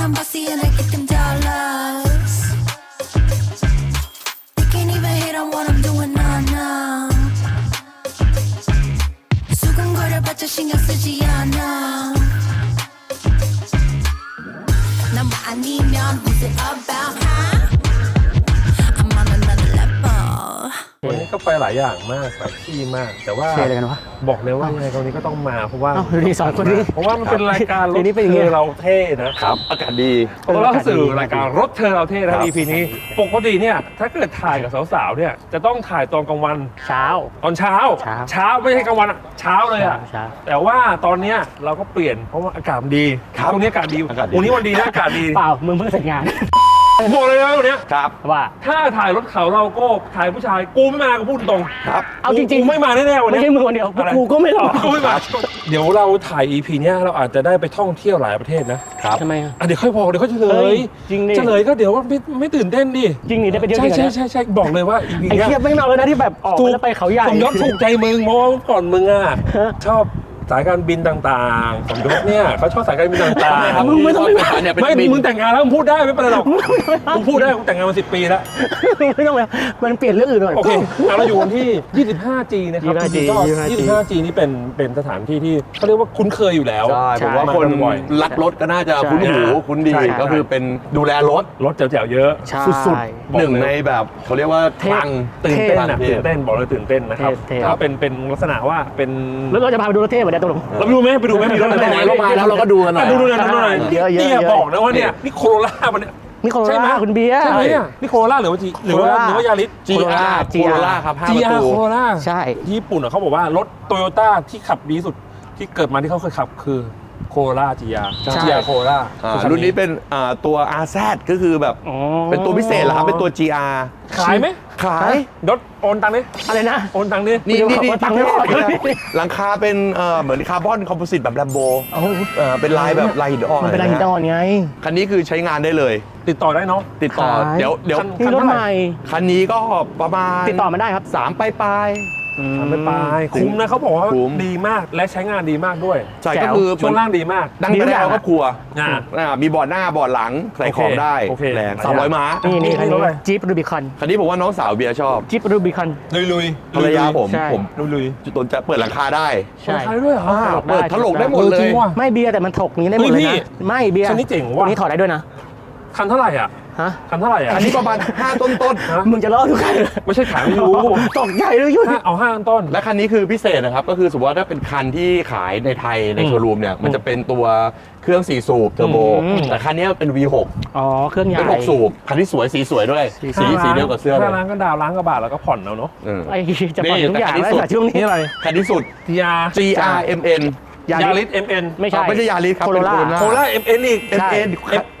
I'm bossy and I get ไปหลายอย่างมากแบบที่มาก แต่ว่าเชียร์อะไรกันวะ บอกเลยว่ายังไงตรงนี้ก็ต้องมาเพราะว่าเอ้าดูดิสองคนนี้เพราะว่ามันเป็นรายการรเดี๋ถยวนี้เป็นอย่างเงี้เธย อเราเท่นะครับอากาศดี เราเล่าสื่อรายการรถเธอเราเท่นะคครัรับบ EP นี้ ปกติเนี่ยถ้าเกิดถ่ายกับสาวๆเนี่ยจะต้องถ่ายตอนกลางวันเช้า ตอนเช้า เช้าไม่ใช่กลางวันอะเช้าเลยอะ เช้า แต่ว่าตอนเนี้ยเราก็เปลี่ยนเพราะว่าอากาศมันดีครับตรงนี้อากาศดีอากาศดี วันนี้วันดีนะอากาศดี เปล่ามึงเพิ่งเสร็จงาน บอกเลยนะวันเนี้ยครับ ว่า ถ้าถ่ายรถเขาเราก็ถ่ายผู้ชายกูไม่มากูพูดตรงครับ เอาจริงกูไม่มาแน่ๆวันไม่เนี้ย ใช่มึงคนเดียวอะไร กูก็ไม่หรอกกูไม่มาเดี๋ยวเราถ่าย EP เนี้ยเราอาจจะได้ไปท่องเที่ยวหลายประเทศนะครับ ทำไมอะอะเดี๋ยวค่อยบอกเดี๋ยวค่อยเฉลเฮ้ยยจริงดิ เฉลยก็เดี๋ยวว่าไม่ไม่ตื่นเต้นดิจริงนี่ได้ไปเที่ยวใช่ที่ไหนใช่ใช่ใช่บอกเลยว่า EP ไอ้เนี้ยเทียบไม่เมาเลยนะที่แบบออกไปแล้วไปเขาใหญ่ สมยศถูกใจมึงเพราะว่าก่อนมึงอะฮะชอบ สายการบินต่างๆสมยศเนี่ยเขาชอบสายการบินต่างๆมึงไม่ต้องไปไปหาเนี่ยเป็นไม่บินมึงแต่งงานแล้วมึงพูดได้ไม่เป็นไรหรอกมึงพูดได้มึงแต่งงานมาสิบปีแล้วไม่ต้องไปมันเปลี่ยนเรื่องอื่นหน่อยโอเคเอาเราอยู่กันที่ 25G นะครับ 25G ก็ 25G 25G นี่เป็นเป็นสถานที่ที่เขาเรียกว่าคุ้นเคยอยู่แล้วใช่ใช่ผมว่าคนมาบ่อยรักรถก็น่าจะคุ้นหูใช่คุ้นดีใช่ก็คือเป็นดูแลรถรถแจ๋วๆเยอะใช่สุดหนึ่งในแบบเขาเรียกว่าคลังๆตื่นเต้นนะเท่ตื่นเต้นบอกเลยตื่นเต้นนะครับเท่ๆก็เป็นเป็นลักษณะว่าเป็นแล้วเราจะพาไปดูรถเท่เหมือนเดิมตกลงเราไปดูไหมไปดูไหมมีรถอะไรไหนๆเรามาแล้วเราก็ดูกันหน่อยะดูดูหน่อยดูหน่อยเยอะๆเนี่ยเยอะๆบอกนะว่าเนี่ยนี่โคโรล่ามันเนี่ยนี่โคโรใช่ไหมล่าคุณเบียร์ใช่ไหมเนี่ยนี่โคโรล่าหรือว่าจีหรือว่า Corolla หรือว่ายาริส GR Corolla Corolla ครับห้าประ GR ตูโคโรล่าใช่ที่ญี่ปุ่นอะเขาบอกว่ารถโตโยต้าที่ขับดีที่สุดที่เกิดมาที่เขาเคยขับคือ โคโรล่า GR ใช่ GR โคโรล่าอ่ารุ่นนี้เป็นอ่าตัว RZ ก็คือแบบอ๋อเป็นตัวพิเศษเหรอครับเป็นตัว GR ขายไหมขาย รถโอนตังค์ดิอะไรนะ โอนตังค์ดินี่นี่ขนี่อตังค์ไม่พอหลังคาเป็นเอ่อเหมือนคาร์บอนคอมโพสิตแบบแลมโบโอ้เป็นลายแบบลายหินอ่อนมันเป็นลายหินอ่อนไง คันนี้คือใช้งานได้เลย ติดต่อได้เนาะ ติดต่อขาย เดี๋ยวเดี๋ยว คัน นี่รถใหม่คันนี้ก็ประมาณติดต่อมาได้ครับ สามปลายปลาย ทำไม่ไปคุ้มนะเขาบอกว่าคุ้ม ดีมากและใช้งานดีมากด้วยๆใช่แจ๋ก็วคือช่วงล่างดีมากนั่งไปได้ครอบครัวอ่า อ่ามีเบอดหน้าเบอดหลังใส่ของได้โอเค แรงหลายสามร้อยอย่างม้านี่นี่คันรถอะไรนี้จี๊ปรูบิคอนคันนี้ผมว่าน้องสาวเบียร์ชอบจี๊ปรูบิคอน ลุยลุยภรรยาผมใช่ ผมลุยลุยจุดตนจะเปิดหลังคาได้ใช่ ใช้ด้วยเหรอ อ่าเปิดถลกได้หมดเออเลจริยงว่ะ ไม่เบียร์แต่มันถกอย่างนี้ได้หมดเฮ้เลยยพี่นะไม่เบียร์คันนี้เจ๋งว่ะ ตัวนี้ถอดได้ด้วยนะ คันเท่าไหร่อะ ฮะคันเท่าไหร่อะอันนี้ประมาณ 5 ต้นต้นฮะมึงจะล่อทุกคันไม่ใช่ขายไม่รู้ตกใจเลยยุ่นห้าเอาห้าอันต้นๆและคันนี้คือพิเศษนะครับ ก็คือสมมติว่าถ้าเป็นคันที่ขายในไทยในอืมโชว์รูมเนี่ย มันจะเป็นตัวเครื่อง4สูบเทอร์โบอืมแต่คันนี้เป็น V6 อ๋อ เครื่องใหญ่เป็น6สูบ คันที่สวยสีสวยด้วย สีสีสีเดียวกับเสื้อเลห้ายล้านก็ดาวล้านก็บาทแล้วก็ผ่อนเอาเนาะเออไอ้จะปล่อยนี่ทุกอย่างแต่แล้วคันที่สุดแต่ช่วงนี้นี่อะไรคันที่สุด TR GRMN ยายาริริสส MN ไม่ใช่ไม่ใช่ยาริสครับ Corolla เป็นโคล่า MN อีก ใช่ MN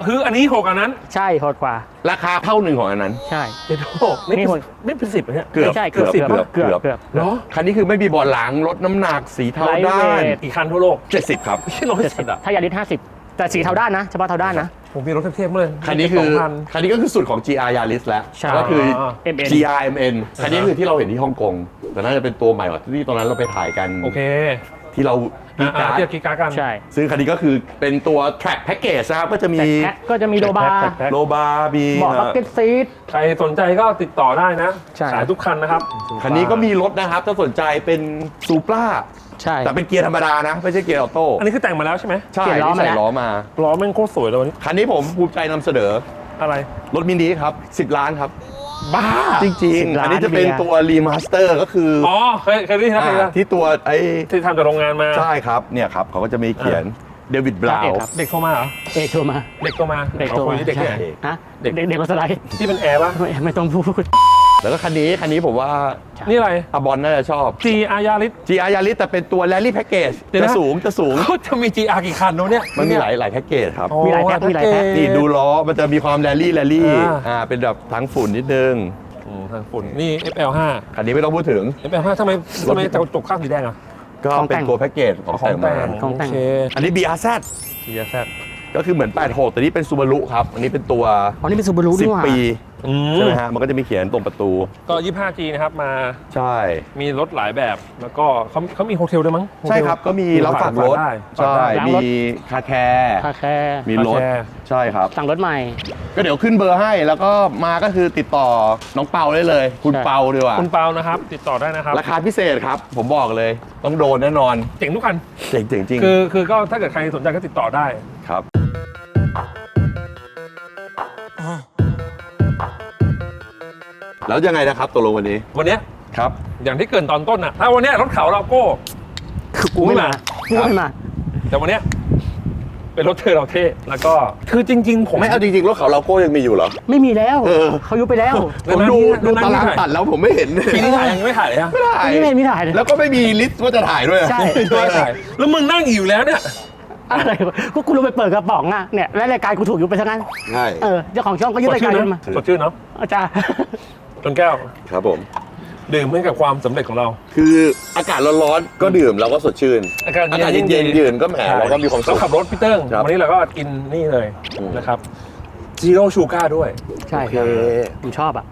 คืออันนี้หกอันนั้นใช่โหดกว่า ราคาเท่าหนึ่งของอันนั้น ใช่ เจ็ดหกไม่นี่เป็นคนไม่เป็นสิบเหรอเนี่ย เกือบไม่ใช่เกือบเกือบเกือบเกือบเกือบเกือบเหรอคันนี้คือไม่มีเบอดหลังลดน้ำหนักสีเทา Lightweight ด้าน กี่คันทั่วโลก70 ครับ ไม่ใช่ร้อยเจ็ดสิสิบบอะถ้ายาริสห้าสิบแต่สีเทาด้านนะเฉพาะเทาด้านนะ ผมมีรถเทียบๆเลยคันนี้คือสงพันคันนี้ก็คือสุดของ GR Yaris แล้ว ใช่ ก็คือ MN GRMN คันนี้คือที่เราเห็นที่ฮ่องกง แต่น่าจะเป็นตัวใหม่กว่าที่ตอนนั้นเราไปถ่ายกัน โอเค ที่เรามีอ่าการ์เทียบดกีการ์ดกันใช่ ซึ่งคันนี้ก็คือเป็นตัว track package นะครับ ก็จะมีแต่แพ็คก็จะมีโลบาร์แพ็คแพ็คโลบาร์มีเบาะบักเก็ตซีทใครสนใจก็ติดต่อได้นะใช่ ขายทุกคันนะครับคันนี้ก็มีรถนะครับ ถ้าสนใจเป็นซูปราใช่ แต่เป็นเกียร์ธรรมดานะ ไม่ใช่เกียร์ออโต้อันนี้คือแต่งมาแล้วใช่ไหมใช่เปลี่ยนล้อที่มาใส่แล้ว ล้อมา ล้อแม่งโคตรสวยเลยวันนี้คันนี้ผมภูมิใจนำเสนออะไรรถมินิครับ 10 ล้านครับ บ้า จริง10ๆล้านอันนี้จะเป็นเบียร์ ตัวรีมาสเตอร์ก็คืออ๋อเคยเคยได้ยินนะเคยได้ยินอ่านะที่ตัวไอ้ที่ทำจากโรงงานมาใช่ครับเนี่ยครับเขาก็จะมีเขียนเดวิดบราวเอกครับ เด็กโทรมาเหรอ เอกโทรมาเด็กโทรมาเด็กโทรคุมายที่เด็กที่ไหนใช่ฮะเด็เด็ก กเด็กมาสไลด์ที่เป็นแอร์ป่ะไม่ไม่ต้องพูด แล้วก็คันนี้คันนี้ผมว่านี่อะไรอาบอลน่าจะชอบ GR Yaris GR Yaris แต่เป็นตัวแรลลี่แพ็กเกจเดี๋ยวจะนะสูงจะสูงเขาจะมี GR กี่คันเนอะเนี่ยมันมีหลายหลายแพ็กเกจครับอ๋อมีหลายแพ็คมีหลายแพ็คนี่ดูล้อมันจะมีความแรลลี่แรลลี่อ่าอ่าเป็นแบบทั้งฝุ่นนิดนึงอืมทางฝุ่นนี่ FL5 คันนี้ไม่ต้องพูดถึง FL5 ทำไมทำไมกระจกข้างสีแดงอะก็ของแต่เป็นงตัวแพ็กเกจของแต่งมาของแต่งโอเคอันนี้ BRZ BRZ ก็คือเหมือน 86 แต่นี่เป็นซูบารุครับ อันนี้เป็นตัวอ๋อนี่เป็นซูบารุนี่หว่า10 ปี อืม ใช่ไหมฮะมันก็จะมีเขียนตรงประตู ก็ 25G นะครับ มา ใช่ มีรถหลายแบบ แล้วก็เขาเขามีโฮเทลด้วยมั้งโฮเทลใช่ครับก็มีรับฝากรถได้ใช่ฝากได้ล้างมีรถคาแคร์คาแค่มีรถ คาแคร์ ใช่ครับ สั่งรถใหม่ ก็เดี๋ยวขึ้นเบอร์ให้แล้วก็มาก็คือติดต่อน้องเปาได้เลย คุณใช่ เปาดีกว่าคุณเปานะครับ ติดต่อได้นะครับ ราคาพิเศษครับ ผมบอกเลย ต้องโดนแน่นอน เจ๋งทุกคัน เจ๋งๆจริงคือคือก็ถ้าเกิดใครสนใจก็ติดต่อได้ ครับ แล้วยังไงนะครับตกลงวันนี้วันเนี้ยครับอย่างที่เกรินตอนต้นอะถ้าวันเนี้ยรถเขาเราโก้คือกูไม่มากูไม่มา แต่วันเนี้ยเป็นรถเธอเราเท่แล้วก็คือจริง ๆ ผมไม่เอาจริงๆรถเขาเราโก้ยังมีอยู่เหรอ ไม่มีแล้วเออ เขายุบไปแล้วผมดูดูตารางตัดแล้วผมไม่เห็นปีนี้ถ่ายยังไม่ถ่ายเลยฮะไม่ถ่ายนี่ไม่มีถ่ายเลย แล้วก็ไม่มีลิสต์ว่าจะถ่ายด้วยอะใช่ ไม่ถ่ายแล้วมึงนั่งอยู่แล้วเนี่ยอะไรวะก็กูลงไปเปิดกระป๋องอะเนี่ยและรายการกูถูกยุบไปซะงั้นใช่ เออเจ้าของช่องก็ยึดสดรายชื่การนขึ้นเนาะมาสดชื่นเนาะอาจารย์ จนแก้ว ครับผม ดื่มให้กับความสำเร็จของเรา คืออากาศร้อนๆก็ดื่มเราก็สดชื่น อากาศอากาศเย็นๆเย็นๆยืนก็แหมเราก็มีความสุเราขขับรถพี่เติ้งครับวันนี้เราก็กินนี่เลยอืม นะครับจีโร่ชูการ์ด้วย ใช่โอเคผมชอบอะ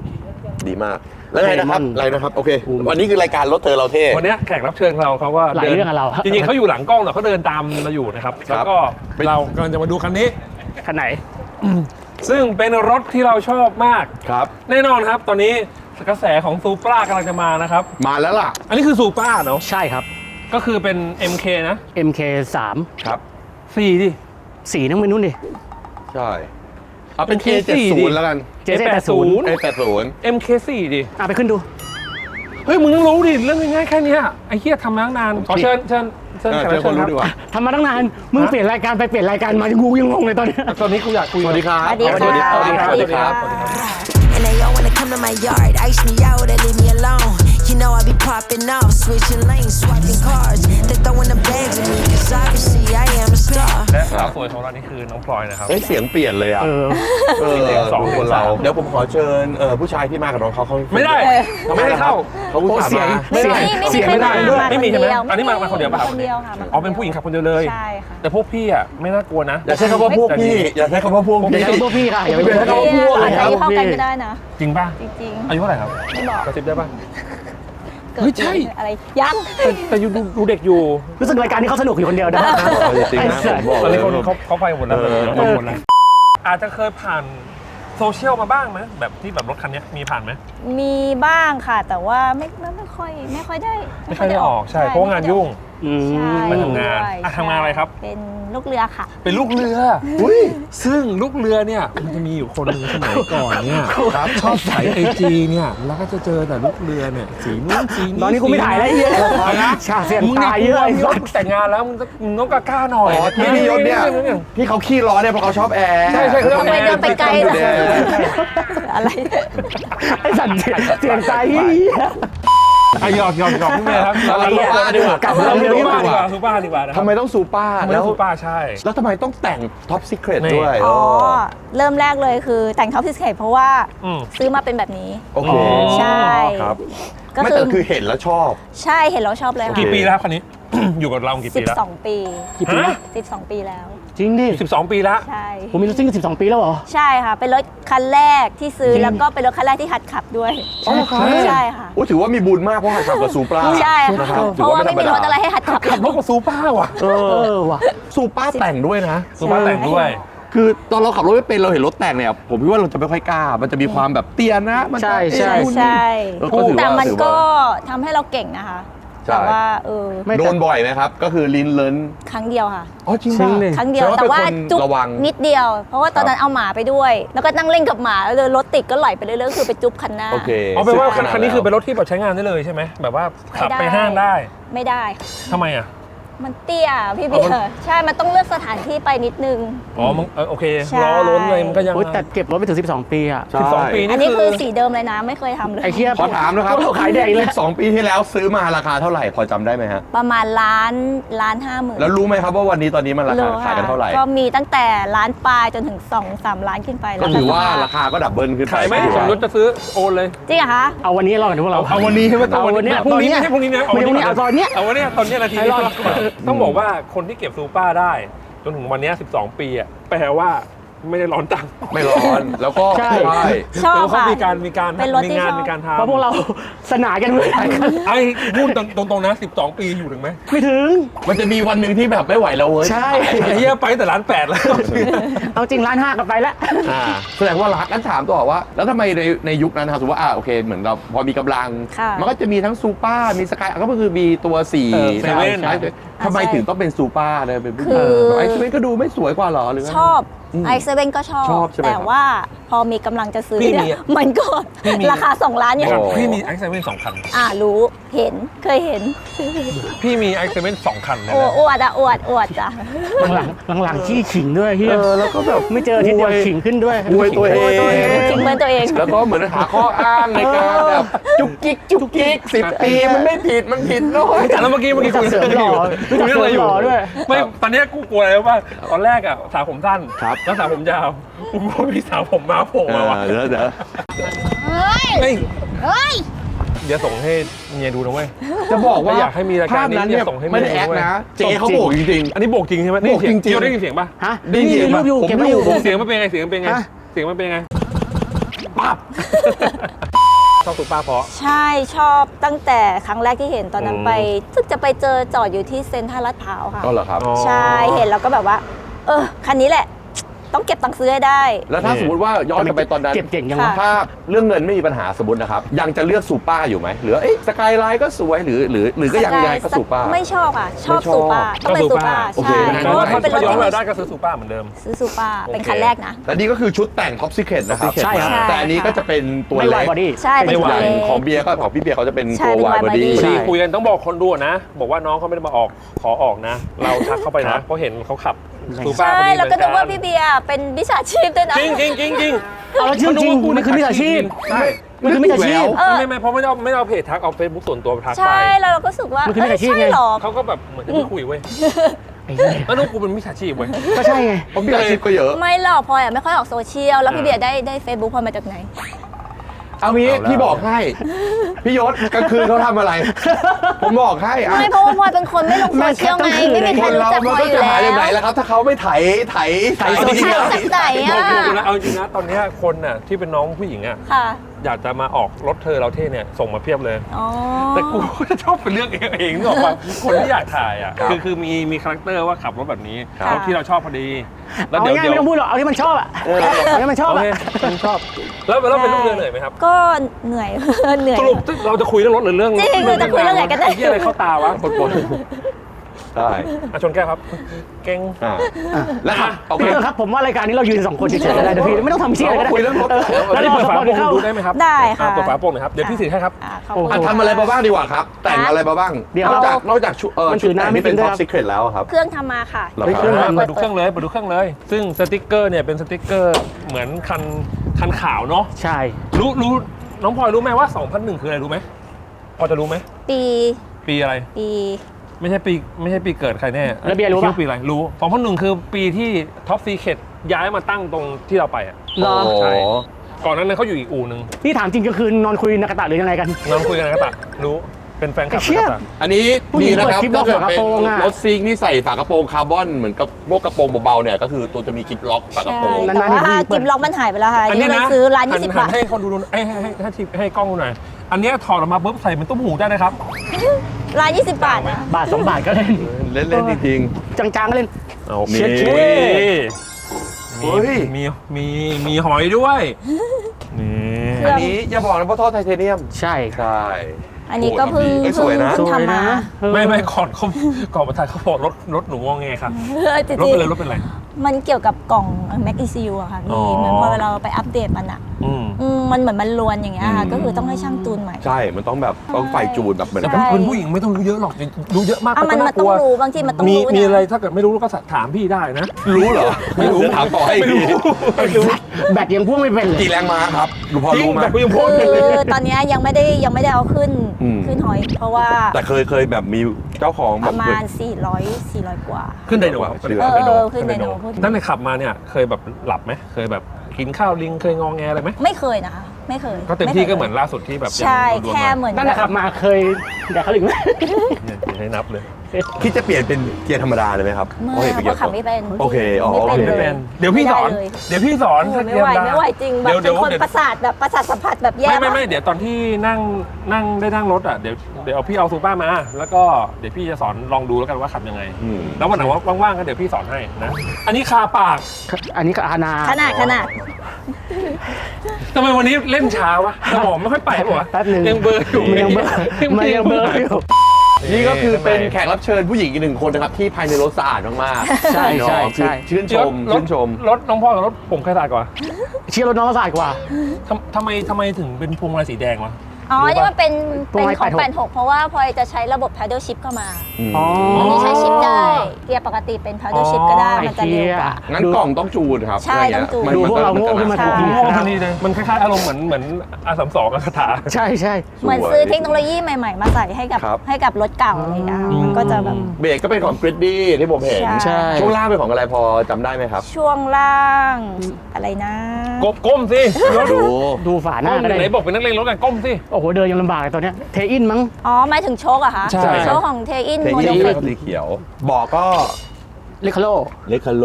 ดีมาก แล้วไงนะครับเลมอนอะไรนะครับ โอเควันนี้คือรายการรถเธอเราเท่ วันเนี้ยแขกรับเชิญเราเขาก็หลายดินเรื่องกับเรา จริงๆเขาอยู่หลังกล้องแต่เขาเดินตามเราอยู่นะครับ ครับ แล้วก็เรากำลังจะมาดูคันนี้ คันไหน ซึ่งเป็นรถที่เราชอบมาก ครับ แน่นอนครับตอนนี้กระแสของซูปรากำลังจะมานะครับ มาแล้วล่ะ อันนี้คือซูปราเนาะใช่ครับ ก็คือเป็น MK นะ MK3 ครับ สี่ดิ สีน้ำมันนู่นดิ ใช่เอาเป็น เป็น K40 K70 แล้วกัน J80 A80 MK4 ดิอะไปขึ้นดู เฮ้ย มึงต้องรู้ดิ เรื่องง่ายๆแค่เนี้ยไอ้เหี้ยทำมาตั้งนานขอเชิญเชิญ เชิญเออแขกเจรัอบคเชินญครู้รับดีกว่า ทำมาตั้งนาน มึงเปลี่ยนรายการไปเปลี่ยนรายการมากูยังงงเลยตอนเนี้ย ตอนนี้กูอยากคุยสวัสดีครับ สวัสดีค่ะสวัสดีครับสวัสดีครับ And they all wanna come to my yard, ice me out and leave me alone. You know I be popping off, switching lanes, swapping cars. They throwing them bags at me, cause obviously I am a star. และสาวสวยของเรานี่คือน้องพลอยนะครับ เฮ้ยเสียงเปลี่ยนเลยอะ เออ เออเสียงสองคนเสียงสาเรามเดี๋ยวผมขอเชิญเอ่อผู้ชายที่มากับน้องเขาเขาไม่ได้ไม่ให้เข้าเขาอุตส่าห์โอ้เสียงมาไม่ได้ไม่เสียงไม่ไม่ได้ไม่ด้วยมาไม่มีใช่ไหมคนเดียวอันนี้มามาคนเดียวป่ะมาคนเดียวค่ะมาอ๋อเป็นผู้หญิงขับคนเดียวเลยใช่ค่ะแต่พวกพี่อะไม่น่ากลัวนะอย่าใช้คำว่าพวกพี่อย่าใช้คำว่าพวกอย่าพี่ไปพวกพี่ค่ะอย่าไปไม่เป็นไรครับนี่พวกอาจจะอายุพวกเท่ากันพี่ก็ได้นะจริงป่ะจริงอายุเท่าไหร่ครับๆไม่บอกกระซิบได้ป่ะ เกิดเฮ้ยใช่ อะไรยังแต่แต่อยู่ดูดูเด็กอยู่รู้สึกรายการนี้เขาสนุกอยู่คนเดียวนะเอาจริงๆนะผมบอกตอนเลนี้ยคนเขาเขาไปหมดแล้วเออเขาหมดแล้วอาจจะเคยผ่านโซเชียลมาบ้างไหมแบบที่แบบรถคันเนี้ยมีผ่านไหมมีบ้างค่ะ แต่ว่าไม่ไม่ไม่ค่อยไม่ค่อยได้ไม่ค่อยได้ออกใช่เพราะว่างานยุ่ง อืม ใช่ไปทำงานด้วยอะทำงานอะไรครับ เป็นลูกเรือค่ะ เป็นลูกเรือ อุ้ย ซึ่งลูกเรือเนี่ย มันจะมีอยู่คนหนึ่งสมัยก่อนเนี่ยชอบใส่ไอจีเนี่ย แล้วก็จะเจอแต่ลูกเรือเนี่ย สีนู้นสีนี้ตอนนี้กูไม่ถ่ายแล้วไอ้เหี้ยอะไรนะฉากเสียงมึงตายเยอะไอ้ไอ้รสัถสแต่งงานแล้วมึงต้องมึงต้องกล้าๆหน่อยอ๋อที่พี่ยศเนี่ยที่เขาขี้ร้อนเนี่ยเพราะเขาชอบแอร์ใช่ใช่เขาชอบทำไมเดินไปไกลต้องล่ะดูแลอะไร ไอ้สัตว์เสียงตายเหี้ย อะหยอกหยอกหยอกพี่เมย์ครับเราเราซูปอร์ดีกว่ากลับเราเร็วซูปกอร์ดีกว่าซูปอร์ดีกว่านะครัทำไมต้องซูปอร์ทำไมแล้วซูปอร์ใช่ แล้วทำไมต้องแต่งท็อปซิเครตนี่ ด้วยอ๋อ เริ่มแรกเลยคือแต่งท็อปพิเศษเพราะว่าอืม ซื้อมาเป็นแบบนี้ โอเคใช่ครับก็ไม่คืแต่อคือเห็นแล้วชอบ ใช่เห็นแล้วชอบเลยค่ะกี่ปีแล้วครับคันนี้ อยู่กับเรากี่ปีแล้ว 12 ปี กี่ปีนะ 12 ปีแล้ว จริงดิ 12 ปีแล้วใช่ผมมีรถซิ่งกัน12 ปีแล้วเหรอ ใช่ค่ะ เป็นรถคันแรกที่ซื้อจริงแล้วก็เป็นรถคันแรกที่หัดขับด้วย อ๋อเหรอครับใช่ค่ะ โอ้ถือว่ามีบุญมากเพราะหัดขับกับซูปราใช่นะคค่ะรับเพราะว่าไม่มีรถอะไรให้หัดขับ ขับรถกับซูเปอร์ว่ะเออว่ะ ซูปราแต่งด้วยนะ ซูเปอร์แต่งด้วย คือตอนเราขับรถไม่เป็นเราเห็นรถแต่งเนี่ย ผมคิดว่าเราจะไม่ค่อยกล้า มันจะมีความแบบเตี้ยนะ มันจะใช่ ใช่เอ๊ะนู่นนี่ ใช่ เออก็ถือว่าแต่มันถือว่า ก็ทำให้เราเก่งนะคะ ใช่ แต่ว่าเออไม่โดนบ่อยไหมครับ ก็คือลิ้นเลินครั้งเดียวค่ะ อ๋อจริงจริป่ะ งดิ ครั้งเดียวแสดงว่าแต่ว่าเป็นคนจุ๊บระวังนิดเดียว เพราะว่าตอนนั้ครันบเอาหมาไปด้วย แล้วก็นั่งเล่นกับหมาแล้วเลยรถติดก็ไหลไปเรื่อยๆคือไปจุ๊บคันหน้า โอเคเอาเป็นว่าซึ่งคันนี้คือเป็นรถที่แบบใช้งานได้เลยใช่ไหมแบบว่าขับไปห้างได้ไม่ได้ค่ะทำไมอะ มันเตี้ยพี่เบียเอามันร์ใช่ มันต้องเลือกสถานที่ไปนิดนึง อ๋อมันเออโอเคใช่ ล้อล้นเลยมันก็ยัง โอ้ยแต่เก็บรถไปถึง 12 ปีอะใช่สิบสองปีอันนี่นี้คืคืออสีเดิมเลยนะ ไม่เคยทำเลย ไอ้เหี้ย ขอถามนะครับพวกเราขายแดงอีกแล้ว สองปีที่แล้วซื้อมาราคาเท่าไหร่ พอจำได้ไหมฮะ ประมาณล้านล้านห้าหมื่นแล้วรู้ไหมครับว่าวันนี้ตอนนี้มันราคาขายกันเท่าไหร่ ก็มีตั้งแต่ล้านปลายจนถึง2อสามล้านขึ้นไปก็แล้วถือว่าแต่ราคาก็ดับเบิลขึ้นไปขายไหมถือสมว่รถจะซื้อโอนเลย จริงเหรอคะเอาวันนี้รอกันพวกเรา เอาวันนี้ใช่ไหมเอาวันเนี้ยพรุ่งนี้ตอนเนี้ยไม่ใช่พรุ่งนี้นะไม่ใช่พรุ่งนี้เอาตอนเนี้ย เอาวันเนี้ยตอนเนี้ยนาทีให้นี้รอดต้องบอกว่าคนที่เก็บซูเปอร์ได้ จนถึงวันนี้ 12 ปีอะแปลว่า ไม่ได้ร้อนตังค์ไม่ร้อนแล้วก็ใช่ชอบแต่ว่าเขาค่ะ มีการมีการเป็นรถมีที่งานชอบ มีการทำเพราะพวกเราสนานกันเลยไอ้พูดตรงๆนะ 12 ปีอยู่ถึงไหมไม่ถึง มันจะมีวันหนึ่งที่แบบไม่ไหวแล้วเว้ยใช่ ไอ้เหี้ยไปแต่ร้านแปดแล้ว เอาจริงร้านห้ากันไปแล้ว อ่าแสดงว่ารักงั้นถามต่อว่า แล้วทำไมในในยุคนั้นนะครับสมมติว่าอ่าโอเคเหมือนเราพอมีกำลัง ค่ะ มันก็จะมีทั้งซูเปอร์มีสกายก็คือมีตัวสี่เออเซเว่นใช่ทำไมใช่ถึงต้องเป็นซูเปอร์เลยเป็นผู้หคืญิงอไอ้เซเว่นก็ดูไม่สวยกว่าเหรอหรือไง ชอบอืม ไอเซเว่นก็ชอบ ชอบใช่ไหมแต่ครับว่า พอมีกำลังจะซื้อพี่มีเนี่ยอะมันก็พี่มี ราคา 2 ล้านอย่างโอ้พี่มีไอซ์เซเว่นสองคัน อ่ารู้เห็นเคยเห็น พี่มีไอซ์เซเว่นสองคันนะโอ้อวดอะอวดอวดจ้ะ หลังหลังหลังๆที่ขิงด้วยเฮียเออแล้วก็แบบไม่เจอที่เดียวขิงขึ้นด้วย อวยตัวเองจริงเหมือนตัวเอง แล้วก็เหมือนหาข้ออ้างในการแบบจุกจิกจุกจิกสิบปีมันไม่ผิดมันผิดน้อยแล้วเมื่อกี้เมื่อกี้คุยเสริมหล่อคุยเรื่องอะไรอยู่เสริมหล่อด้วย ไม่ตอนเนี้ยกูกลัวอะไรรู้ป่ะตอนแรกอะสาวผมสั้นครับ แล้วสาวผมยาวกูกลัวมีสาวผมมาโผล่เอมาอว่ะเดี๋ยวเดี๋ยวเฮ้ย เดี๋ยวส่งให้เมียดูนะเว้ย จะบอกว่าอยากให้มีรายการนี้ภพนั้นเนี่เนี่ยยส่งให้ไม่ได้เมียแอคด้วยนะเจ๊เขาโบกจริงอันนี้โบกจริงใช่ไหมโบกจริงๆเดี๋ยวได้ยินเสียงป่ะฮะได้ยินเสียงรูปอยู่ผมเก็บไม่ไม่อยู่รู้เสียงมันเป็นไงเสียงมันเป็นไงฮะเสียงมันเป็นไงปั๊บชอบตุ๊กป้าเพราะใช่ชอบตั้งแต่ครั้งแรกที่เห็นตอนนั้นอืมไปทึกจะไปเจอจอดอยู่ที่เซ็นทรัลลาดพร้าวค่ะๆก็เหรอครับอ๋อใช่เห็นแล้วก็แบบว่า เออคันนี้แหละ ต้องเก็บตังค์ซื้อให้ได้ แล้วถ้าสมมติว่าย้อนกลับไปตอนนั้นเก็บเก่งยังวะค่ะถ้าเรื่องเงินไม่มีปัญหาสมมตินะครับ ยังจะเลือกซูเปอร์อยู่ไหมหรือว่าเอ๊ะสกายไลน์ก็สวยหรือหรือหรือก็ยังยังไงก็ซูเปอร์ไม่ชอบอะ ชอบไม่ชอบซูเปอร์ต้องเป็นซูเปอร์โอเคใช่งั้น เพราะว่าเขาเป็นรถย้อนที่เวลาได้ก็ซื้อซูเปอร์เหมือนเดิม ซื้อซูเปอร์เป็นคันแรกนะและนี่ก็คือชุดแต่งท็อปซิเคตนะครับใช่ครับ แต่อันนี้ก็จะเป็นตัวไม่ไหวเล็กบอดี้ ใช่ไม่ไหวเป็นอย่างตัวเล็ก ของเบียร์ก็ของพี่เบียร์เขาจะเป็นใช่ตัวเป็นวายบอ wide ดี้ body พอดีคุยกันต้องบอกคนดูนะ บอกว่าน้องเขาไม่ได้มาออกขอออกนะ เราทักเข้าไปนะ เพราะเห็นเขาขับ ซูเปอร์ใช่พอดีแล้วก็เหมืนึอกว่าพี่เบียร์เป็นวิชาชีพด้วยนะ จริงจริงจริงจริงเอาแล้วจริงๆมันคือมิจฉาชีพ ใช่มันคือมิจฉาชีพ เออ ไม่ไม่เพราะไม่ได้เอาไม่ได้เอาเพจทักเอาเฟซบุ๊กส่วนตัวทักไปใช่แล้วเราก็รู้สึกว่ามันคือมิจฉาชีพเอ้ยไงใช่หรอ เขาก็แบบเหมือนจะไม่คุยเว้ยไอ้เหี้ยแล้วน้องกูเป็นมิจฉาชีพเว้ย ก็ใช่ไงเพราะพี่อาชีพก็เยอะ ไม่หรอกพลอยอะไม่ค่อยออกโซเชียลแล้วพี่อ่าเบียร์ได้ได้เฟซบุ๊กพลอยมาจากไหน เอางี้เอาแล้วพี่บอกให้ พี่ยศกลางคืนเขาทำอะไร ผมบอกให้อะไม่เพราะว่าพลอยเป็นคนไม่ลงโซเชียลไงไม่มีใคครนรู้เราจักพมันลอยก็อยู่จะหาแล้อย่างไหนวล่ะครับ ถ้าเขาไม่ไถไถไถไถโซเชียล จากไหนบอะอกกูนะเอาจริงนะตอนเนี้ยคนน่ะที่เป็นน้องผู้หญิงอะ ค่ะ อยากจะมาออกรถเธอเราเท่เนี่ยส่งมาเพียบเลย อ๋อ แต่กูก็จะชอบไปเลือกเองเองนึกออกปะคนที่อยากถ่ายอะคือคือมีมีคาแรคเตอร์ว่าขับรถแบบนี้ครับ รถที่เราชอบพอดี แล้วเอาเดี๋ยวง่ายเดี๋ยวไม่ต้องพูดหรอก เอาที่มันชอบอะเอาที่มันชอบโออะ เคฉันชอบ แล้วแล้วเป็นลูกเรือเหนื่อยไหมครับก็เหนื่อย เหนื่อย สรุปเราจะคุยเรื่องรถหรือเรื่องจริงเราจะคุยเรื่องอะไรกันแน่ไอ้เหี้ยอะไรเข้าตาวะปน ใช่อะชนแก้วครับ เก่ง อ่าแล้วครับโอเค พี่เตอร์ครับผมว่ารายการนี้เรายืนสองคนเฉยๆก็ได้นะพี่ไม่ต้องทำเชี่ยอะไรก็ได้เราคุยเรื่องรถเอออันแล้วนี้เราเปิดสฝาปอร์ตโปร่งเข้าดูได้ไหมครับได้ค่ะ อ่เปิดฝาโปร่งหน่อยครับ เดี๋ยวพี่สิทธิ์ให้ครับ อะขอบโอ้คุณโหอะทำอะไรมาบ้างดีกว่าครับ แต่งอะไรมาบ้างเดี๋ยวนอกจากนอกจากชุดเออมันถืชุดอแต่งน้ำนี่เป็นไม่ท็เป็อนปด้วย ซิเคตแล้วครับ เครื่องทำมาค่ะเหรอเฮ้ยเครื่องอะทำ มาดูเครื่องเลยมาดูเครื่องเลย ซึ่งสติกเกอร์เนี่ยเป็นสติกเกอร์เหมือนคันคันขาวเนาะ ใช่รู้รู้น้องพลอยรู้ไหมว่า 2001 คืออะไรรู้ไหมพอจะรู้ไหม ปี ปีอะไร ปี ไม่ใช่ปีไม่ใช่ปีเกิดใครแน่แล้วเบียร์รู้คิดป่ะว่าปีอะไรรู้2001คือปีที่ท็อปซีเคทย้ายมาตั้งตรงที่เราไปอะ เหรอใช่ ก่อนนั้นเขาอยู่อีกอู่หนึ่งนี่ถามจริงก็คือนอนคุยนากาตะหรือยังไงกัน น้องคุยกันก็ตะรู้เป็นแฟนคลับไอ้เชี่ยกระตะอันนี้ผู้หญิงดีนะครับเปิดคลิปถ้าเกิดล็อกฝากระเป็นโปรงอะ รถซิงนี่ใส่ฝากระโปรงคาร์บอนเหมือนกับพวกกระโปรงเบาๆเนี่ยก็คือตัวจะมีคลิปล็อกฝากระใช่โปรงนานๆแต่ว่าเห็นผู้หญิงเปิด กิมล็อกมันหายไปแล้วค่ะอันนี่นี้เลยนะซื้อร้านหั20หับาท ให้คนดูดูให้ให้ให้ให้ทีให้กล้องดูหน่อย อันเนี้ยถอดออกมาปุ๊บใส่เป็นตุ้มหูได้นะครับ ร้าน20 บาทอะบาทสองบาทก็เล่นเล่นๆจริงจางๆก็เล่นเอาเช็ดเช็ดมีเฮ้ยมีมีมีหอยด้วย นี่ๆอันนี้อย่าบอกนะเพราะท่อไทเทเนียม ใช่ใช่อันนี้ก็เพิ่งโอ้ยเพิ่สวยนะงสวยทำมานะเออไม่ไม่ก่อนเขาก่อนมาถ่ายเขาบอกรถรถหนูงอแงครับเออจรถริงเป็นอะไรรถเป็นอะไร ๆมันเกี่ยวกับกล่อง Mac ECU อะค่ะอ๋อพี่เหมือนพอเราไปอัปเดตมันอะอืมอื มมันเหมือนมันลวนอย่างเงี้ยค่ะอืมก็คือต้องให้ช่างจูนใหม่ ใช่ มันต้องแบบต้องไฟจูนแบบเหมือนแต่ใช่เป็นผู้หญิงไม่ต้องรู้เยอะหรอกรู้เยอะมากอะมันก็มันน่ากต้ลัองวรู้บางทีมันต้องมีรู้มีนะอะไรถ้าเกิดไม่รู้ก็ถามพี่ได้นะ รู้เหรอไม่รู้ถามต่อให้ไม่รู้ดีไม่รู้แบตยังพ่วงไม่เป็นเลยกี่แรงม้าครับรู้พอจริงรู้ไหมแต่กูยังโพคืสต์เลยอตอนเนี้ยยังไม่ได้ยังไม่ได้เอาขึ้นอืม ขึ้นหอย เพราะว่าแต่เคยเคยแบบมีเจ้าของปแบบระมาณ 400 400 กว่า ขึ้นไดโน เออเออเออขึ้นไดโนตั้งแต่ขับมาเนี่ยเคยแบบหลับไหมเคยแบบ กินข้าวลิงเคยงองแงอะไรไหมไม่เคยนะคะ ไม่เคยก็เต็มที่ก็เหมือนล่าสุดที่แบบยังใช่รวมๆแค่มาเหมือนนั่นแหละครับมาเคยแดกเขาถึงไหมเนี่ยให้นับเลยคิดจะเปลี่ยนเป็นเกียร์ธรรมดาเลยไหมครับเมื่พราะอเห็นเป็นเพเกียราะร์ขับไม่เป็นโอเคอ๋อไม่เป็นโอเคเลเป็ยนเดี๋ยวพี่สอนไม่ได้เลยเดี๋ยวพี่สอนโอ้ถ้าไม่เกียไหวร์ดาไม่ไหวจริงแบบเดี๋ยวเดี๋เป็ยวนคนเดี๋ยวประสาทแบบประสาทสัมผัสแบบแย่ไม่ไม่ไม่ากเดี๋ยวตอนที่นั่งนั่งได้นั่งรถอะเดี๋ยวเดี๋ยวเอาพี่เอาซูเปอร์มา แล้วก็เดี๋ยวพี่จะสอนลองดูแล้วกันว่าขับยังไงอืมแล้ววันไหนว่างๆก็เดี๋ยวพี่สอนให้นะ อันนี้คาปาก อันนี้ก็อาณาขนาดขนาดทำไมวันนี้เล่นช้าวะสมองไม่ค่อยไปปะวะแป๊บหนึงยังเบลอร์อยู่มันยังเบลอมันยังเบลออยู่ นี่ก็คือเป็นแขกรับเชิญผู้หญิงอีกหนึ่งคนนะครับที่ภายในรถสะอาดมากๆใช่ใช่เนาะใช่คือชื่นชมรถชื่นชมรถน้องพ่อกับรถผมใครสะอาดกว่าเชียร์รถน้องก็สะอาดกว่าทำทำไมทำไมถึงเป็นพวงมาลัยสีแดงวะ อ๋อ นี่มันเป็นพวงเป็นมาลัยของ86 86 เพราะว่าพลอยจะใช้ระบบ paddle shift เข้ามาอ๋อ อันนี้ใช้ชิปได้ เกียร์ปกติเป็น paddle shift ก็ได้ไอ้มันจะเร็วกว่า งั้นกล่องต้องจูนครับใช่ต้องจูนะไรดูเงี้ยพวกเราโง่ขึ้นมาใช่ทันทีโอ้ทันทีเลยมันคล้ายๆอารมณ์เหมือนเหมือนอาสามสองกับคาถาใช่ใช่ เหมือนซื้อเทคโนโลยีใหม่ๆ มาใส่ให้กับครับให้กับรถเก่าอะไรอย่างเงี้ยมันก็จะแบบ เบรกก็เป็นของกริดดี้ที่ผมเห็นใช่ใช่ช่วงล่างเป็นของอะไรพอจำได้ไหมครับ ช่วงล่างอะไรนะกบก้มสิรถดูดูฝาหน้าก็ได้ไหนบอกเป็นนักเลงรถกันก้มสิโอ้โหเดินยังลำบากเลยตอนเนี้ยเทอินมั้ง อ๋อหมายถึงโชคอะคะใช่ โชคของเทอินเพลงโมนี้เดลสีเขียวบอกก็เลคาโลเลคาโล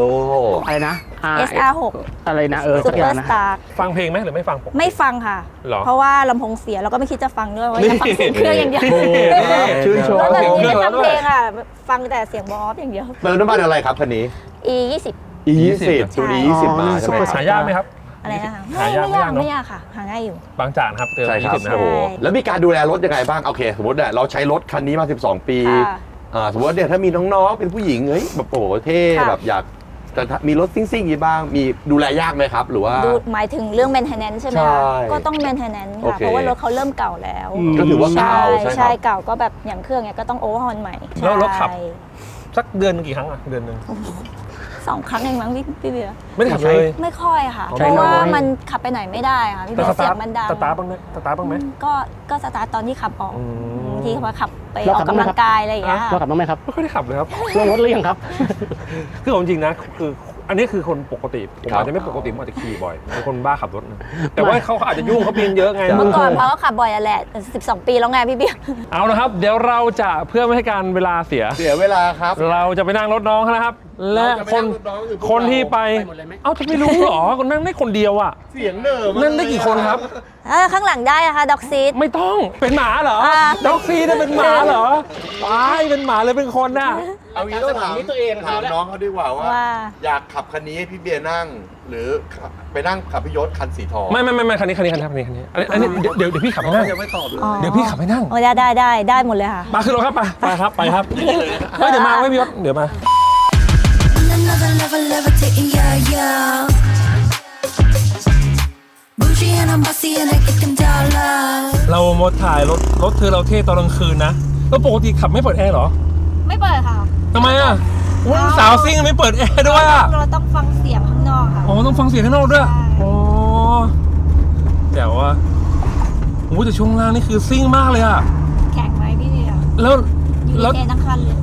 อะไรนะ R SR6 อะไรนะเออซูสักเปออย่างร์นะสตาร์ฟังเพลงไหมหรือไม่ฟังปกติไม่ฟังค่ะ หรอ เพราะว่าลำโพงเสียแล้วก็ไม่คิดจะฟังด้วยว่านี่จะฟังเสียงเครื่องอย่างเดียวโอ้โหชื่นชมแล้วแบบเสียงนี้เครื่องจะแล้วฟังด้วเพยลงอะฟังแต่เสียงบอสอย่างเดียว เติมน้ำมันอะไรครับคันนี้ E 20 E 20 ตัวนี้ใช่20 มาใช่ไหมอ๋อคหารับยากไหมครับ อะไรนะคะหายากไม่ยากไม่ไม่ยากเนอะยากค่ะ หาง่ายอยู่ บางจากครับเติมใช่ครับ20นะ โอ้โหแล้วมีการดูแลรถยังไงบ้างโอเค สมมติเนี่ยเราใช้รถคันนี้มา 12 ปีค่ะ อ่าสมมติว่าเนี่ยถ้ามีน้องๆเป็นผู้หญิงเฮ้ยแบบโอ้โหเท่ค่ะ แบบอยากจะมีรถซิ่งๆอย่างนี้บ้าง มีดูแลยากไหมครับ หรือว่า ดูหมายถึงเรื่อง maintenance ใช่ไหมใช่คะก็ต้อง maintenance โอค่ะ เค เพราะว่ารถเขาเริ่มเก่าแล้วอืม ก็ถือว่าเก่าใช่ใช่ครับ เก่าก็แบบอย่างเครื่องเนี้ยก็ต้องโอเวอร์ฮอนใหม่แล้วรถขับ ใช่สักเดือนหนึงกี่ครั้งอะเดือนหนึ่ง สองครั้งเองมั้งพี่พี่เบียร์ไม่ได้ขับเลย ไม่ค่อยค่ะ ใช้เพราะน้อยว่ามันขับไปไหนไม่ได้ค่ะพี่แต่เบียสร์ตาเสียร์งทมันดังสตาร์ทบ้างไหมสตาร์ทบ้างไหม ก็ก็สตาร์ทตอนที่ขับออกอืม บางทีเขาขับไปเราออขักบกำลังบ้างไหมครับกายอะไรอย่างเงี้ยเราขับบ้างไหมครับไม่ค่อยได้ขับเลยครับ ลงรถหรือยังครับ คือเอาจริงๆนะคืออันนี้คือคนปกติผมครับอาจจะไม่ปกติผมอาจจะขี่บ่อยเป็นคนบ้าขับรถนะแต่ว่าเขาอาจจะยุ่งเขาเพียนเยอะไงใช่เมื่อก่อนเพราะว่าขับบ่อยอะแหละ 12 ปีแล้วไงพี่เบียร์ เอาละครับ เดี๋ยวเราจะเพื่อไม่ให้การเวลาเสีย เสียเวลาครับ เราจะไปนั่งรถน้องเขานะครับและเราจะไปคนนั่งรถน้องคือพวกคนที่ไปไปหมดเลยไหมเอ้าจะไม่รู้เหรอคนนั่งได้คนเดียวอะ เสียงเนิมนั่งได้กี่คนครับ เออข้างหลังได้อะค่ะด็อกซีด ไม่ต้องเป็นหมาเหรอ อ่า ด็อกซีเนี่ยเป็นหมาเหรอตายเป็นหมาเลยเป็นคนน่ะ เอางี้ต้องถามนี่ตัวเองถามน้องเขาดีกว่าว่า ว่า อยากขับคันนี้ให้พี่เบียร์นั่ง หรือขับไปนั่งขับพี่ยศคันสีทองไม่ไม่ไม่ไม่คันนี้คันนี้คันนี้คันนี้คันนี้อันนี้อันนี้เดี๋ยวเดี๋ยวเดี๋ยวพี่ขับให้นั่งยังไม่ตอบเลยอ๋อเดี๋ยวพี่ขับให้นั่ง โอ้ได้ได้ได้ได้หมดเลยค่ะ มาขึ้นรถครับไปไปครับไปครับเฮ้ยเดี๋ยวมาไว้พี่ยศเดี๋ยวมา Another level levitating, yeah, yeah. Bougie and I'm bossy and I get them dollars. เราโมดถ่ายรถรถเธอเราเท่ตอนกลางคืนนะแล้วปกติขับไม่เปิดแอร์เหรอไม่เปิดค่ะทำไมอะอุ๊ยสาวซิ่งไม่เปิดแอร์ด้วยอะเราต้องฟังเสียงข้างนอกค่ะ อ๋อต้องฟังเสียงข้างนอกด้วยใช่อ๋อเดี๋ยวอะโอ้โหแต่ช่วงล่างนี่คือซิ่งมากเลยอะแข็งไหมพี่เบียร์แล้วอยู่แล้วในเทนทั้งคันเลย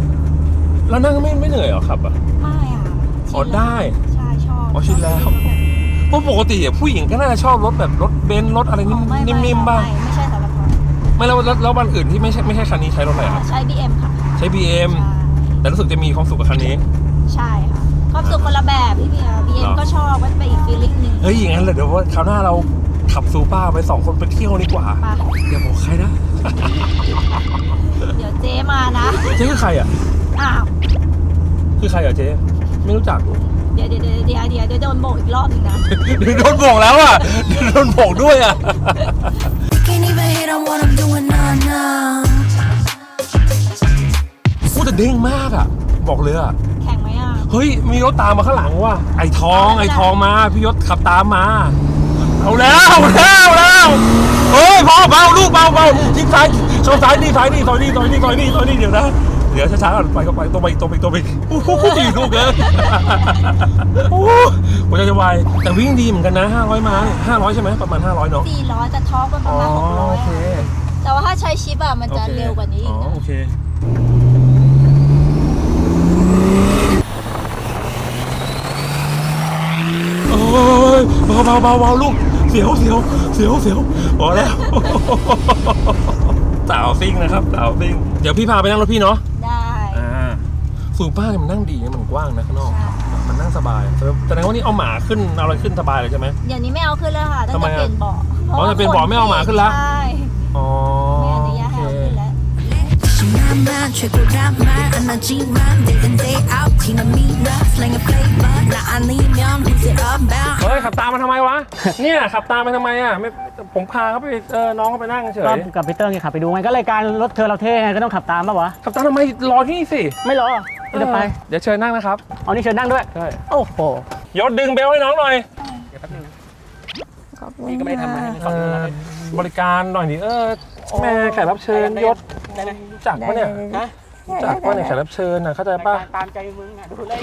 แล้วนั่งไม่ไม่เหนื่อยเหรอครับอะไม่ค่ะ อ๋อได้ ใช่ชอบอ๋อชินแล้ว เพราะปกติอะผู้หญิงก็น่าจะชอบรถแบบรถเบนซ์รถอะไรนิ่มอ๋อไไนิ่มๆบ้างไม่ไม่ใช่สำหรับเราไม่แล้วแล้วแล้ววันอื่นที่ไม่ใช่ไม่ใช่คันนี้ใช้รถอะไรครับ ใช้ BM ค่ะใช้ BM แต่รู้สึกจะมีความสุขกับคันนี้ ใช่ค่ะความสุขคนละแบบพี่เบียร์เหร BM อก็ชอบมันเป็นอีกฟีลลิ่งหนึ่งเฮ้ยอย่างนั้นเลยเดี๋ยวว่าคราวหน้าเราขับซูเปอร์ไปสองคนไปเที่ยวดีกว่า ไปอย่าบอกใครนะเดี๋ยวเจ๊มานะเจ๊คือใครอะ อ้าว คือใครอะเจ๊ ไม่รู้จัก เดี๋ยวเดี๋ยวเดี๋ยวเดี๋ยวเดี๋ยวเดี๋ยวโดนโบกอีกรอบหนึงนะ เดี๋ยวโดนบกแล้วอะเดี๋ยวโดนบกด้วยอะ Can't even hit on what I'm doing now, now. พูดแต่เด้งมากอะ บอกเลยอะ แข่งไหมอะ เฮ้ย มีรถตามมาข้างหลังว่ะ ไอ้ทอง ไอ้ทองมา พี่ยศขับตามมา เอาแล้วเอาแล้วเอาแล้วเฮ้ยพอเบาลูกเบาเบาทิ้งซ้ายชนซ้ายนี่ซ้ายนี่ซอยนี่ซอยนี่ซอยนี่ซอยนี่เดี๋ยวนะ เดี๋ยวช้าๆก่อนไปก็ไปตรงไปตรงไปตรงไปโอ้โหดีลูกเลยโอ้โหหัวใจจะวายแต่วิ่งดีเหมือนกันนะ 500ม้าเนี่ย500 ใช่ไหมประมาณ 500 เนาะ400แต่ท็อปมันประมาณโอเค600อะแต่ว่าถ้าใช้ชิปอะมันจะเร็วกว่านี้อ๋อีอกนะโอเค โอ้ยเบาเบาเบาเบาลูก เสียวเสียวเสียวเสียวพอแล้ว สาวซิ่งนะครับ สาวซิ่ง เดี๋ยวพี่พาไปนั่งรถพี่เนาะ ได้อ่าสูป้าเนี่ยมันนั่งดีนะมันกว้างนะข้างนอกใช่มันนั่งสบายแสดงว่านี่เอาหมาขึ้นเอาอะไรขึ้นสบายเลยใช่ไหมเดี๋ยวนี้ไม่เอาขึ้นแล้วค่ะตั้งทำไมแต่อะเปลี่ยนเบาะอ๋อจะเปลี่ยนเบาะไม่เอาหมาขึ้นละใช่ อ๋อ mind Check Day in day out Team Slang a flavor Now I Who's it about เฮ้ยขับตามมาทำไมวะ เนี่ยขับตามมาทำไมอะไม่ผมพาเขาไปเออน้องเขาไปนั่งเฉยกับพีเตอร์ไงขับไปดูไงก็รายการรถเธอเราเท่ไงก็ต้องขับตามป่ะวะ ขับตามทำไมรอที่นี่สิไม่รอเดี๋ยวไปเดี๋ยวเชิญนั่งนะครับเอานี่เชิญนั่งด้วย ใช่โอ้โหยศดึงเบลให้น้องหน่อย ขอบคุณค่ทำอะไรบริการหน่อยดิเออ แม่แขกรับเชิญยศรู้จักปะเนี่ยนะรู้จักปะเนี่ยแขกรับเชิญน่ะเข้าใจปะตามใจมึงอะดูเลย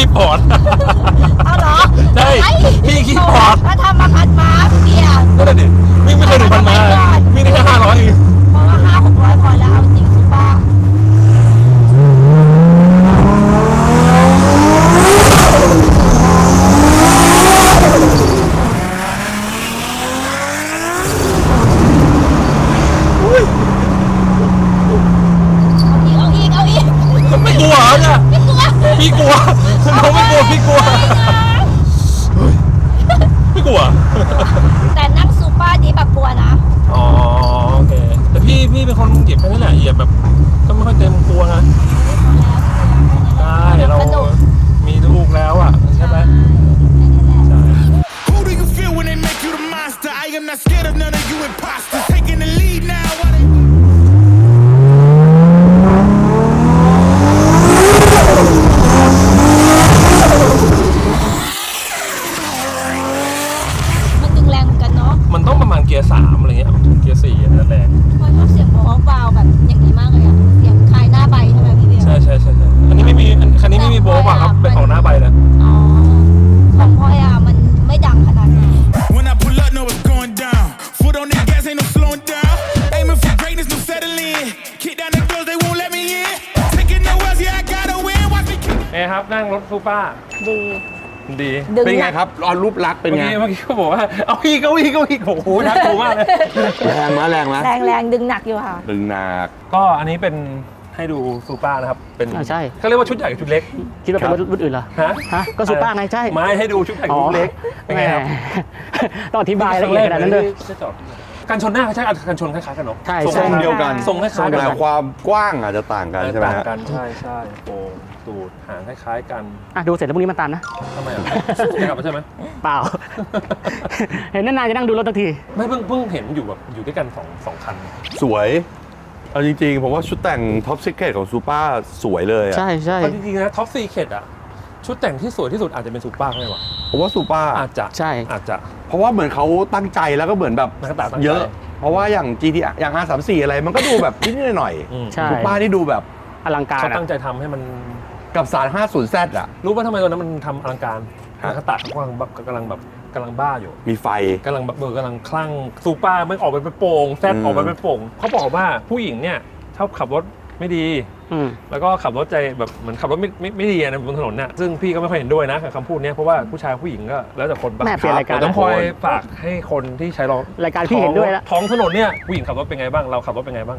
ขี้พอร์ตเอาเหรอใช่ไอ้พี่ขี้พอร์ตถ้าทำมาพันม้าพี่เบียร์ นั่นแหละดิวิ่งไม่เคยถึงพันมาวิ่งได้แค่ห้าร้อยเอง เพราะว่าห้าหกร้อยพอแล้วเอาจริงสุป้า เอาอีก เอาอีก เอาอีก ไม่กลัวเหรอเนี่ย ไม่กลัว พี่กลัวน้องไม่กลัวพี่กลัวไม่กลัวแต่นั่งซูเปอร์ดีแบบกลัวนะอ๋อโอเคแต่พี่พี่เป็นคนเหยียบแค่นั้นแหละเหยียบแบบก็ไม่ค่อยเต็มกลัวนะได้เราสนุกมีลูกแล้วอะใช่ไหมใช่ Who do you feel when they make you the monster? I am not scared of none of you imposters. Taking the lead now. เอ้ครับนั่งรถซูเปอร์ดี ดีดึง เป็นไงอะครับรอนรูปลักษณ์เป็นเมื่อไงกี้เมื่อกี้เขาบอกว่าเอาพี่เก็วิ่งก็วิ่งโอ้โหน่ากลัวมากเลย แรงมะแรงมะแรงแรงดึงหนักอยู่ค่ะ ดึงหนัก ก็อันนี้เป็นให้ดูซูเปอร์นะครับ เป็นอ่าใช่ เขาเรียกว่าชุดใหญ่กับชุดเล็ก คิดว่าเป็นรถรุ่นอื่นเหรอ ฮะฮะก็ซูเปอร์ไงใช่ ไม่ให้ดูชุดใหญ่กับชุดเล็ก เป็นไงครับแหมต้องอธิบายละเอียดขนาดนั้นเลย จะจอดกันชนหน้าใช่กันชนคล้ายๆกันเนาะใช่ ทรงใช่เดียวกัน ทรงคล้ายๆกัแต่นความกว้างอาจจะต่างกันใช่ไหมต่างฮะ กันใช่ใช่โป่ง ตูดหางคล้าย ๆ กันอะดูเสร็จแล้วพรุ่งนี้มาตันนะ ทำไมอะ จะกลับมาใช่ไหม เปล่า เห็นนานๆจะนั่งดูรถทันที ไม่เพิ่งเพิ่งเห็นอยู่แบบอยู่ด้วยกันสองสองคัน สวย เอาจริงๆ ผมว่าชุดแต่งท็อปซิกเกตของซูเปอร์สวยเลยอะใช่ใช่ เอาจริงๆนะท็อปซีเคดอะชุดแต่งที่สวยที่สุดอาจจะเป็นซูเปอร์เลยวะผมว่าซูเปอร์อาจจะใช่ อาจจะ เพราะว่าเหมือนเขาตั้งใจแล้วก็เหมือนแบบนักตาตั้งใจ เยอะ เพราะว่าอย่าง GT อย่าง R34 อะไรมันก็ดูแบบนิดๆหน่อยอืมใช่ ๆซูเปอร์นี่ดูแบบอลังการเขาอะตั้งใจทำให้มัน กับสาร 50Z อะ รู้ป่ะทำไมตอนนั้นมันทำอลังการฮะ นักตาเขากำลังแบบกำลังแบบกำลังบ้าอยู่มีไฟ กำลังแบบเออกำลังคลั่งซูเปอร์มันออกไปเป็นโป่งแซดอืม ออกไปเป็นโป่งเขาบอกว่าผู้หญิงเนี่ยชอบขับรถไม่ดี อืม แล้วก็ขับรถใจแบบเหมือนขับรถไม่ไม่ไม่ดีอะนะบนถนนน่ะซึ่งพี่ก็ไม่ค่อยเห็นด้วยนะกับคำพูดเนี้ยเพราะว่าผู้ชายผู้หญิงก็แล้วแต่คนปะแม่เปลี่ยนรายการเต้องคอยฝากให้คนที่ใช้รถรายการพี่เห็นด้วยละ ท้องถนนเนี่ยผู้หญิงขับรถเป็นไงบ้างเราขับรถเป็นไงบ้าง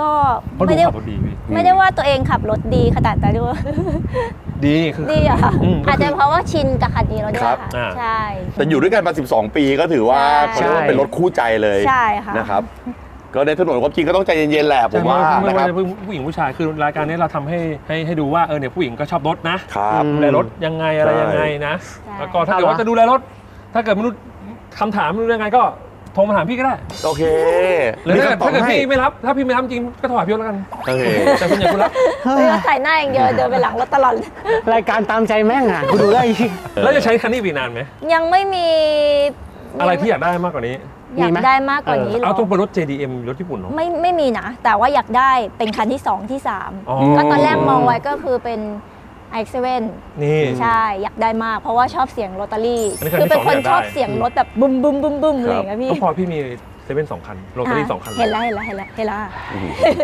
ก็เพราะดูไม่ได้ขับรถดีพี่ไม่ได้ว่าตัวเองขับรถดีขนาดนั้นด้วยดีคือดีอะค่ะอืมก็คือออาจจะเพราะว่าชินกับคันนี้แล้วด้วยครับค่ะอ่าใช่ แต่อยู่ด้วยกันมา 12 ปีก็ถือว่าใช่ เขาเรียกว่าเป็นรถคู่ใจเลยใช่ค่ะ นะครับ ก็ในถนนความจริงก็ต้องใจเย็นๆแหละผมว่าไม่นะคว่ารับจะเป็นผู้หญิงผู้ชายคือรายการนี้เราทำให้ให้ให้ดูว่าเออเนี่ยผู้หญิงก็ชอบรถนะ ครับอืมดูแลรถยังไงอะไรยังไงนะ ใช่ แล้วก็ถ้าเกิดว่าจะดูแลรถ ถ้าเกิดมนุษย์คำถามไม่รู้ยังไงก็ โทรมาถามพี่ก็ได้ โอเคหรือถ้าเกิดมีคำตอบถ้าเกิดให้พี่ไม่รับ ถ้าพี่ไม่รับจริงก็โทรหาพี่ยศแล้วกัน โอเค แต่คุณอย่าคุณรับ ไม่ว่าใส่หน้าอย่างเดียวเดินไปหลังรถตลอดเลยรายการตามใจแม่งอะกูดูได้แล้วจะใช้คันนี้อีกนานไหม ยังไม่มีอะไรที่อยากได้มากกว่านี้อยากมีไหมได้มากกว่านี้เหรเอาอต้องเป็นรถ JDM รถญี่ปุ่นเนาะไม่ไม่มีนะ แต่ว่าอยากได้เป็นคันที่ 2 ที่อ๋อ3ก็ตอนแรกมองไว้ก็คือเป็น i7 นี่ ใช่ อยากได้มากเพราะว่าชอบเสียงโรตารี่ อันนี้คันคือเป็นที่คสอนงอยากได้ ชอบเสียงรถแบบบึมบึมบึมบึมอะไรอย่างเงี้ยพี่ก็พอพี่มีเซเว่นสองคันโรตารี่สองคันเห็นแล้วเห็นแล้วเห็นแล้วเห็นแล้ว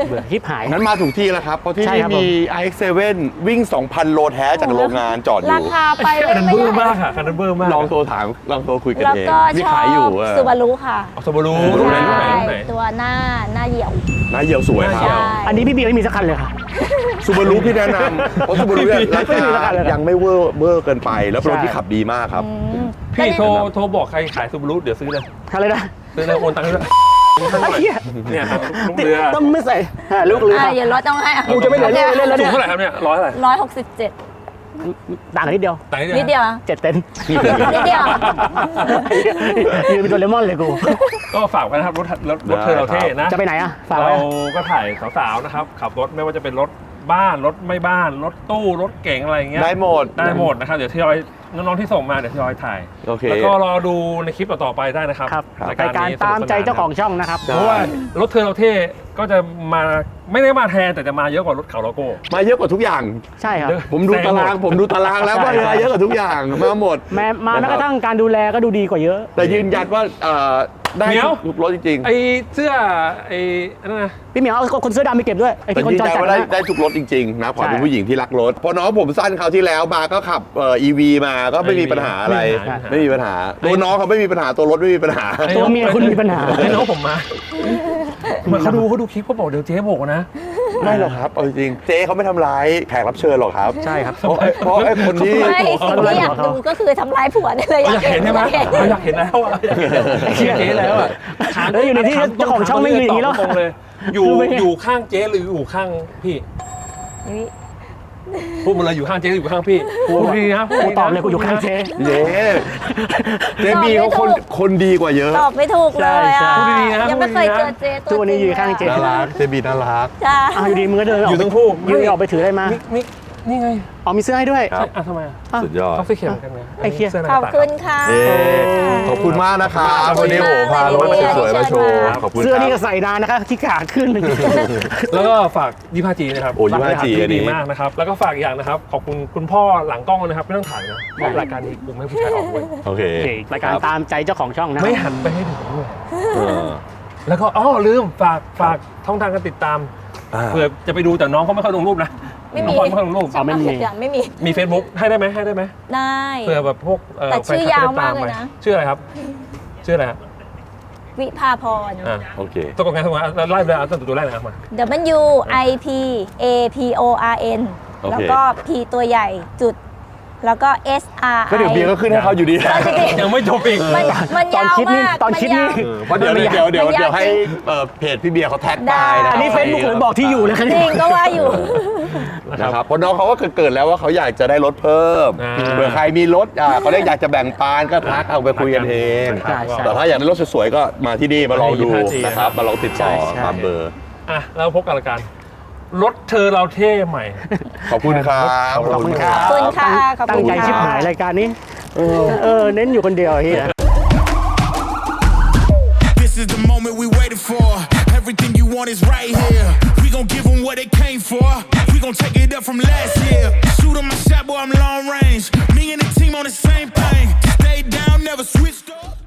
เบื่อฮิปหายงั้นมาถูกที่แล้วครับ เพราะที่ใช่นี่ครับมี iX7 วิ่ง 2,000 โลแท้จากโรงงานจอดอรายู่ คาไปอันนั้นไม่เบอร์ได้มากค่ะคันนั้นเบอร์มากลองโทรถาม ลองโทรคุยกันแล้วเองก็ที่ชอขายอยู่อะบซูบารุค่ะเอาสบารูรุ่นไหนรุ่นไหนรุ่นไหน ตัวหน้าหน้าเหี่ยวน่าเยี่ยวสวยคน่าเยี่รัยบวใช่อันนี้พี่เบียร์ไม่มีสักคันเลยค่ะ ซูบารุพี่แนะนำเพราะซูบารุเนี่ยราไม่มีราคาคาเลยครับยังไม่เวอร์เวอร์เกินไป แล้วเป็นรถที่ขับดีมากครับอืมพี่โทรก็เนี่ยโทรบอกใครขายซูบารุเดี๋ยวซื้อเลยอะไรนะซื้อเลยโอนตังค์ให้ด้วยไอ้เหี้ยเนี่ยครับลูกเรือต้องไม่ใส่อ่าลูกเรืออะอย่ารถต้องให้อะกูจะไม่เหลือลูกเล่นแล้วสูเนี่งยเท่าไหร่ครับเนี่ยร้อยเท่าไหร่ร้อยหกสิบเจ็ดต่างกันนิดเดียวไหนนิดเดียวอะเจ็ดเต็นท์นิดเดียวยืนเป็นโดเรมอนเลยกู ก็ฝากไว้นะครับรถรถรถเธอเราเท่นะ จะไปไหนอะ ฝากไว้เราอะก็ถ่ายสาวๆนะครับ ขับรถไม่ว่าจะเป็นรถ บ้านรถไม่บ้านรถตู้รถเก๋งอะไรอย่างเงี้ยได้หมด ได้หมดนะครับเดี๋ยวที่ยอยน้องๆที่ส่งมาเดี๋ยวที่ยอยถ่ายโอเค แล้วก็รอดูในคลิปต่อๆไปได้นะครับครับครับรายการนี้ตามใจสนุกสนนเจ้าของช่องนะครับเพราะว่ารถเธอเราเท่ก็จะมาไม่ได้มาแทนแต่จะมาเยอะกว่ารถเขาโลโก้ มาเยอะกว่าทุกอย่าง ใช่ครับ เยอะ ผมดูตารางผมดูตารางแล้วว่าใช่มาเยอะกว่าทุกอย่างมาหมด แม้มาแม้กระทั่งการดูแลก็ดูดีกว่าเยอะ แต่ยืนยันว่าเอ่อ ได้เดี๋ยว ทุกรถจริงไอเสื้อไออันนั่นนะ พี่เหมียวเอาคนเสื้อดำไปเก็บด้วยไอ้ๆแต่ที่คนยืนจอยันจัดว่าได้นะ ได้ทุกรถจริงๆนะขอใช่เป็นผู้หญิงที่รักรถ พอน้องผมสั้นคราวที่แล้วมาก็ขับเอ่อ EV มาก็ไม่มีปัญหาอะไร ไม่มีปัญหา ไม่มีปัญหาตัวน้องเขาไม่มีปัญหาตัวรถไม่มีปัญหา ตัวเมียคุณมีปัญหา ให้น้องผมมา เหมือนเขาดูเขาดูคลิปเขาบอกเดี๋ยวเจ๊บอกนะ ไม่หรอกครับเอาจริงๆเจ๊เขาไม่ทำร้ายแขกรับเชิญหรอกครับใช่ครับ เพราะไอ้เพราะไอ้คนที่ ไม่สิ่งที่อยากดูก็คือทำร้ายผัวนี่เลยเราอยากเห็นใช่ไหมอยากเห็นเราอยากเห็นแล้วอะอยากเห็นเชียร์เจ๊แล้วอะเอออยู่ในที่เจ้าของช่องไม่อยู่อย่างนี้แล้วตรงเลย อยู่คือไม่ไงอยู่ข้างเจ๊หรืออยู่ข้างพี่ นี่ พูดมาเลยอยู่ข้างเจ๊หรืออยู่ข้างพี่พูดดีนะพูดกูดีนะตอบเลยกูอยู่ข้างเจ๊เจ๊เจ๊บีเขาคนคนดีกว่าเยอะตอบไม่ถูกเลยใช่อะพูดดีๆนะยังไม่เคยพูดดีๆนะเจอเจทุกวันนี้อยู่ข้างเจ๊ น่ารักเจ๊บีน่ารัก จ้าอ้าวอยู่ดีมือเดินออกอยู่ทั้งคู่ ยืนออกไปถืออะไรมามิกมิก นี่ไงอ๋อมีเสื้อให้ด้วย ครับ อะทำไมอะอ้าวสุดยอด เขาซื้อเข็มกันนะไอ้เหี้ย สื้ในขอบกระต่ายคุณค่ะเอ๊ะขอบคุณมากนะครับขอบคุวันณนี้โอ้โหพารถสวยๆมาโชว์ครับขอบคุณเสื้อคนี่รัก็บใส่นานนะคะที่ขาขึ้น แล้วก็ฝากยี่ห้าจีนะครับโอ้ 25G ฝากอันนี้ ดีมากนะครับ แล้วก็ฝากอีกอย่างนะครับ ขอบคุณคุณพ่อหลังกล้องนะครับ ไม่ต้องถ่ายนะเพราะรายการนี้กูไม่ให้ผู้ชายออกด้วยโอเคโอเครายการตามใจเจ้าของช่องนะไม่หันไปให้ดูด้วยเออแล้วก็อ๋อลืมฝากฝากช่องทางการติดตามอ่า เผื่อจะไปดูแต่น้องเขาไม่ค่อยลงรูปนะ ไม่น้มีองเขาไม่ค่อยลงรูปช่องทางติดต่อไม่มี มี Facebook ให้ได้ไหมให้ได้ไหมได้ เผื่อแบบพวกเแต่ชื่อแฟนคลับยาวจะได้ตมากเลยนะไปชื่ออะไรครับ ชื่ออะไรฮะวิภาพร อ่าโอเคตัวกงานตัวงานไล่ไปเลยเอาตั้งแต่ตัวแรกนะครับมา W I P A P O R N โอเค แล้วก็ P ตัวใหญ่จุด แล้วก็ S R ก็เดี๋ยวเบียร์ก็ขึ้นให้เขาอยู่ดียังไม่จบอีก มันมันตอนยาวคิดนี่มากตอนคิดนี่ มัยาว เออเพราะเดี๋ยวเดี๋ยวเดี๋ยวมันยากเดี๋ยวให้จริงเอ่อเพจพี่เบียร์เขาแท็กได้ไปนะอันนี้เฟซบุ๊กผมบอกที่อยู่เลยครับจริงก็ว่าอยู่ นะครับเพราะน้องเขาก็เกิดแล้วว่าเขาอยากจะได้รถเพิ่มอ่า เผื่อใครมีรถอ่าเขาเรียกอยากจะแบ่งปันก็ทักเอาไปคุยกันเอง ใช่ใช่ แต่ถ้าอยากได้รถสวยๆก็มาที่นี่มาลองดู 25G นะครับมาลองติดต่อใช่ใช่ตามเบอร์ อะแล้วพบกันละกันรถเธอเราเท่ใหม่ ขอบคุณครับ ขอบคุณครับ ขอบคุณค่ะขอบตั้คุงณใจค่ะ ชิบหายรายการนี้เออเออ เน้นอยู่คนเดียวเฮีย This is the moment we waited for. want is right here. We gon' give them what they came for. We gon' take it up from last year. Shoot 'em my shot, boy, I'm long range. Me and the team on the same plane. Stay down, never switched up.